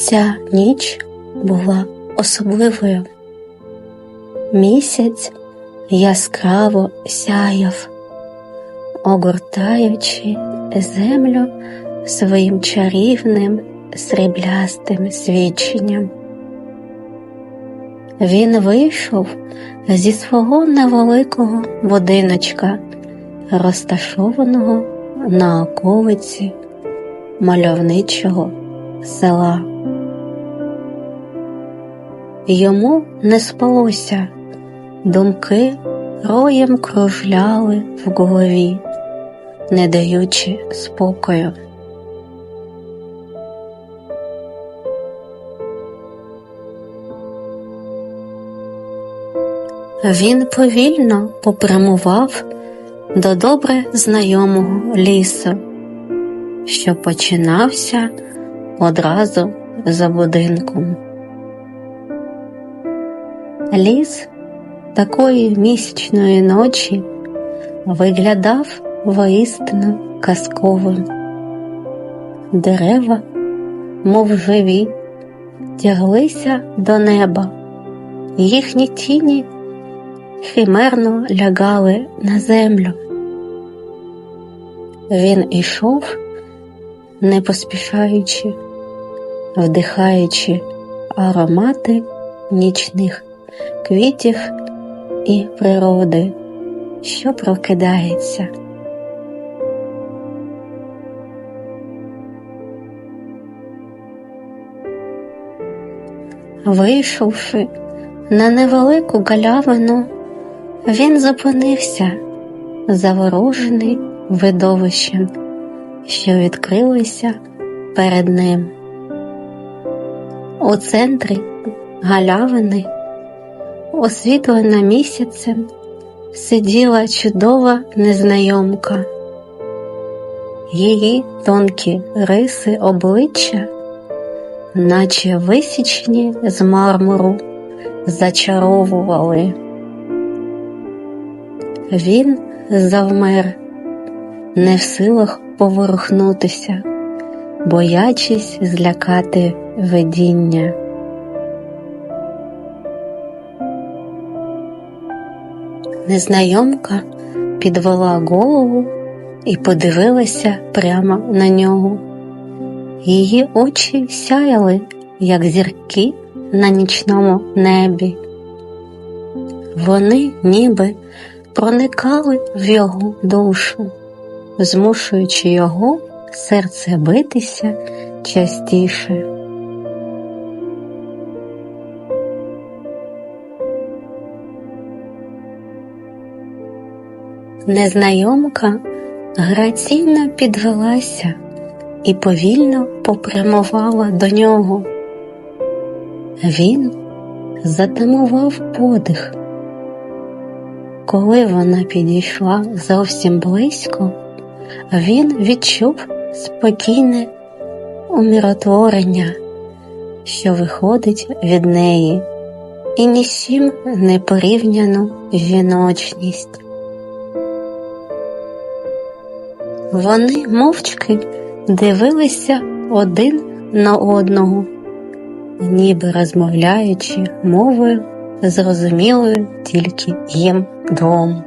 Ця ніч була особливою. Місяць яскраво сяяв, огортаючи землю своїм чарівним сріблястим свідченням. Він вийшов зі свого невеликого будиночка, розташованого на околиці мальовничого села. Йому не спалося, думки роєм кружляли в голові, не даючи спокою. Він повільно попрямував до добре знайомого лісу, що починався одразу за будинком. Ліс такої місячної ночі виглядав воістину казковим. Дерева, мов живі, тяглися до неба, їхні тіні химерно лягали на землю. Він ішов, не поспішаючи, вдихаючи аромати нічних квітів і природи, що прокидається. Вийшовши на невелику галявину, він зупинився, заворожений видовищем, що відкрилося перед ним. У центрі галявини, освітлена місяцем, сиділа чудова незнайомка. Її тонкі риси обличчя, наче висічені з мармуру, зачаровували. Він завмер, не в силах поворухнутися, боячись злякати видіння. Незнайомка підвела голову і подивилася прямо на нього. Її очі сяяли, як зірки на нічному небі. Вони ніби проникали в його душу, змушуючи його серце битися частіше. Незнайомка граційно підвелася і повільно попрямувала до нього. Він затамував подих. Коли вона підійшла зовсім близько, він відчув спокійне умиротворення, що виходить від неї, і ні з не порівняну жіночність. Вони мовчки дивилися один на одного, ніби розмовляючи мовою, зрозумілою тільки їм двом.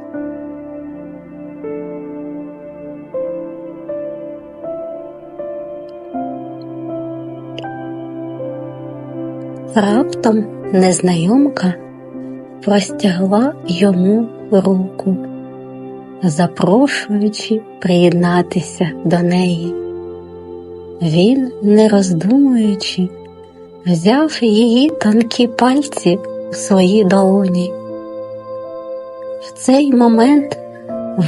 Раптом незнайомка простягла йому руку запрошуючи приєднатися до неї. Він, не роздумуючи, взяв її тонкі пальці у свої долоні. В цей момент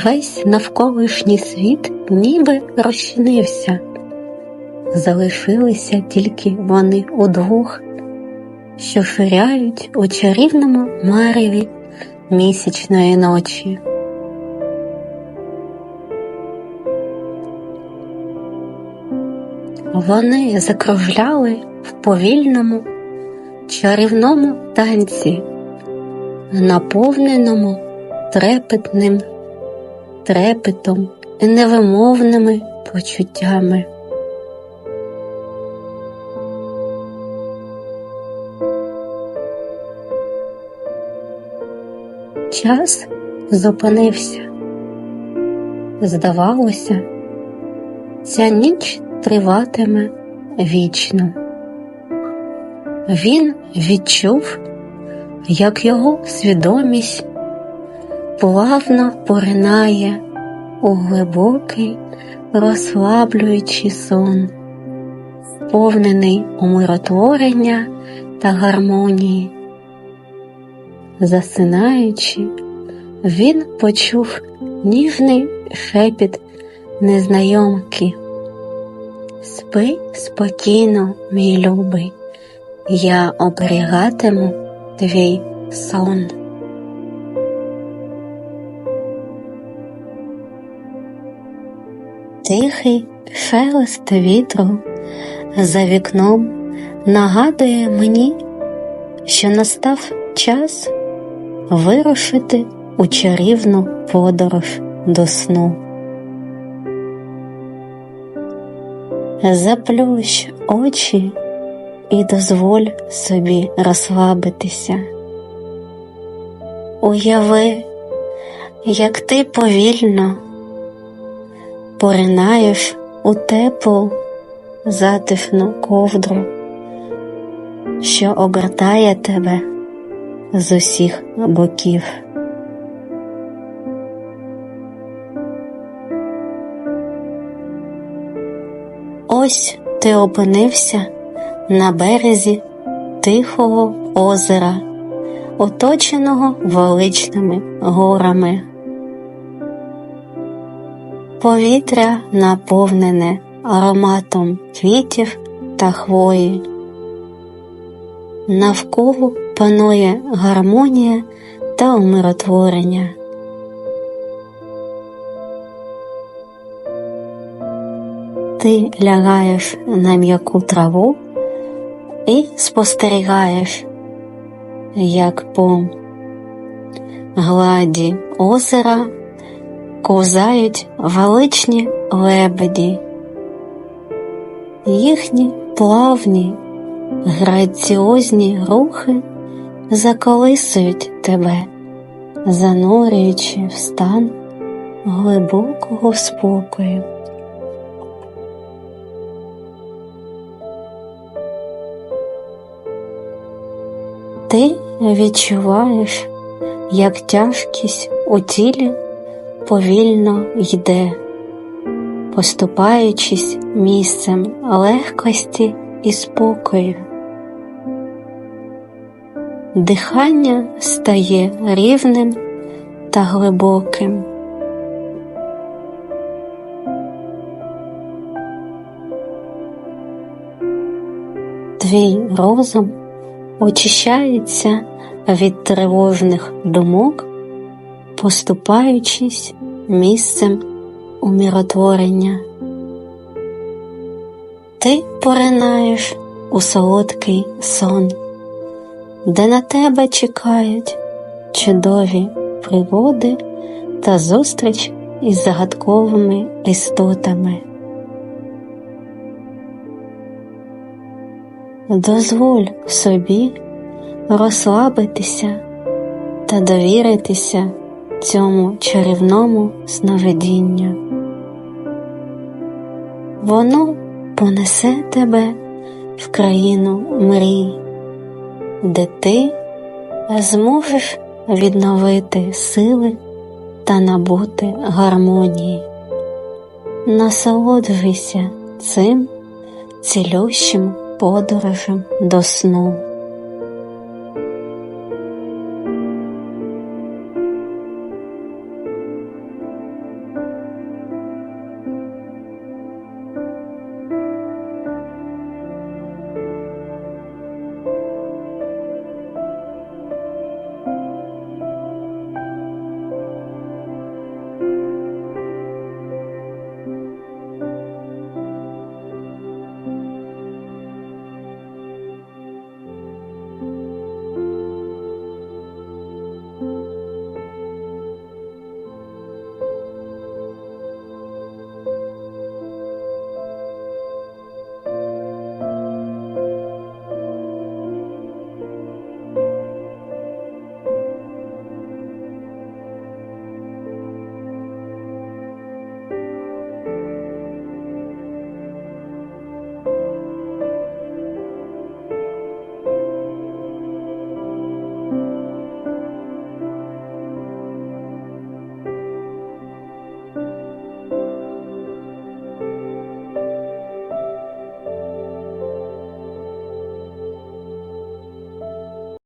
весь навколишній світ ніби розчинився, залишилися тільки вони удвох, що ширяють у чарівному мареві місячної ночі. Вони закружляли в повільному, чарівному танці, наповненому трепетним трепетом і невимовними почуттями. Час зупинився. Здавалося, ця ніч триватиме вічно. Він відчув, як його свідомість плавно поринає у глибокий, розслаблюючий сон, сповнений умиротворення та гармонії. Засинаючи, він почув ніжний шепіт незнайомки. Спи спокійно, мій любий, я оберігатиму твій сон. Тихий шелест вітру за вікном нагадує мені, що настав час вирушити у чарівну подорож до сну. Заплющ очі і дозволь собі розслабитися. Уяви, як ти повільно поринаєш у теплу затишну ковдру, що огортає тебе з усіх боків. Ось ти опинився на березі тихого озера, оточеного величними горами. Повітря наповнене ароматом квітів та хвої. Навколо панує гармонія та умиротворення. Ти лягаєш на м'яку траву і спостерігаєш, як по гладі озера ковзають величні лебеді, їхні плавні, граціозні рухи заколисують тебе, занурюючи в стан глибокого спокою. Ти відчуваєш, як тяжкість у тілі повільно йде, поступаючись місцем легкості і спокою. Дихання стає рівним та глибоким. Твій розум очищається від тривожних думок, поступаючись місцем умиротворення. Ти поринаєш у солодкий сон, де на тебе чекають чудові пригоди та зустріч із загадковими істотами. Дозволь собі розслабитися та довіритися цьому чарівному сновидінню. Воно понесе тебе в країну мрій, де ти зможеш відновити сили та набути гармонії. Насолоджуйся цим цілющим подорожем до сну.